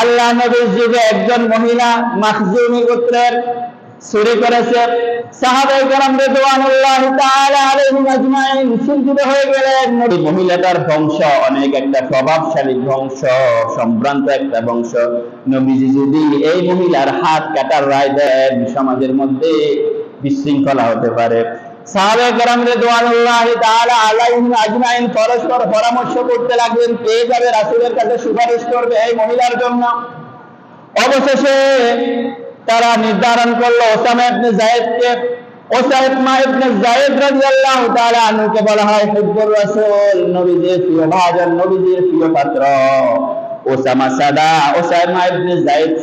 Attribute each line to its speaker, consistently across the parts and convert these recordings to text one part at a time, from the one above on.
Speaker 1: আল্লাহ নবীর যুগে একজন মহিলা মাখজুমি গোত্রের চুরি করেছে। হয়ে মহিলাটার অনেক একটা প্রভাবশালী সম্ভ্রান্ত একটা বংশ। এই মহিলার হাত কাটার রায় সমাজের মধ্যে বিশৃঙ্খলা হতে পারে। সুপারিশ মহিলার তারা নির্ধারণ করল বলা হয়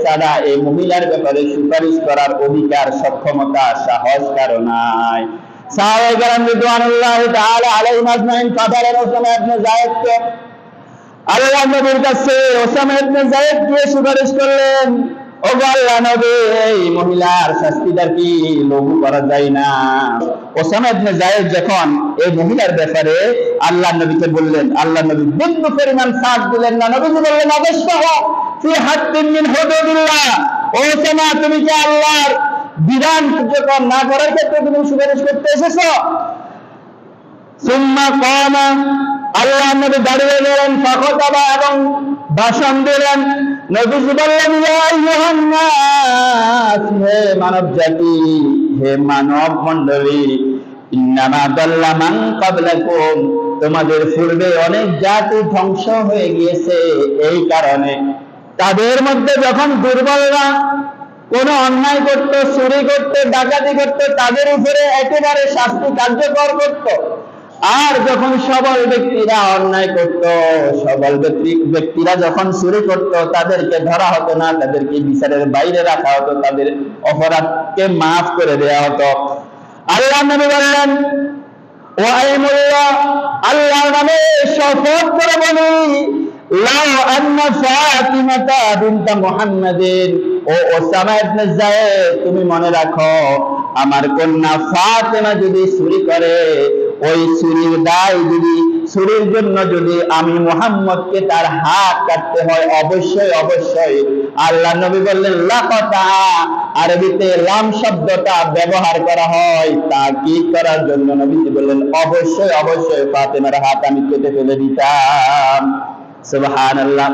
Speaker 1: সাদা, এই মহিলার ব্যাপারে সুপারিশ করার অধিকার, সক্ষমতা, সাহস কারও নাই। সুপারিশ করলেন নবী, এই মহিলার কি করা যায় না? যখন এই মহিলার ব্যাপারে আল্লাহ নবীকে বললেন, আল্লাহ নবী বিন্দু পরিমাণ সাথ দিলেন না, নবীজি বললেন ওসামা, তুমি কি আল্লাহর বিধান কার্যকর না করার ক্ষেত্রে তুমি সুপারিশ করতে এসেছ। সুম্মা কামা, আল্লাহ দাঁড়িয়ে গেলেন এবং ভাষণ দিলেন বললেন হে মানব জাতি, হে মানব মণ্ডলী, ইন্নামা দাল্লা মান তোমাদের পূর্বে অনেক জাতি ধ্বংস হয়ে গিয়েছে, এই কারণে। তাদের মধ্যে যখন দুর্বলরা কোন অন্যায় করত, চুরি করত, ডাকাতি করত, তাদের উপরে একেবারে শাস্তি কার্যকর করত। আর যখন সবল ব্যক্তিরা অন্যায় করত, সবল ব্যক্তি ব্যক্তিরা যখন চুরি করত, তাদেরকে ধরা হতো না, তাদেরকে বিচারের বাইরে রাখা হতো, তাদের অপরাধকে মাফ করে দেওয়া হতো। আল্লাহ নবী বললেন ও আইমুল্লাহ আল্লাহর নামে শপথ করে বলি, লাউ আন্না ফাতিমাতা বিনত মুহাম্মাদিন। ও ওসামা ইবনে যায়েদ, তুমি মনে রাখো, আমার কন্যা ফাতেমা যদি চুরি করে, ওই চুরির দায় যদি, চুরির জন্য যদি আমি মুহাম্মদকে তার হাত কাটতে হয়, অবশ্যই অবশ্যই। আল্লাহ নবী বললেন লাকতা আরবিতে লাম শব্দটা ব্যবহার করা হয় তা কি করার জন্য নবীজি বললেন, অবশ্যই অবশ্যই, ফাতেমার হাত আমি কেটে ফেলে দিতাম। সুবহানাল্লাহ।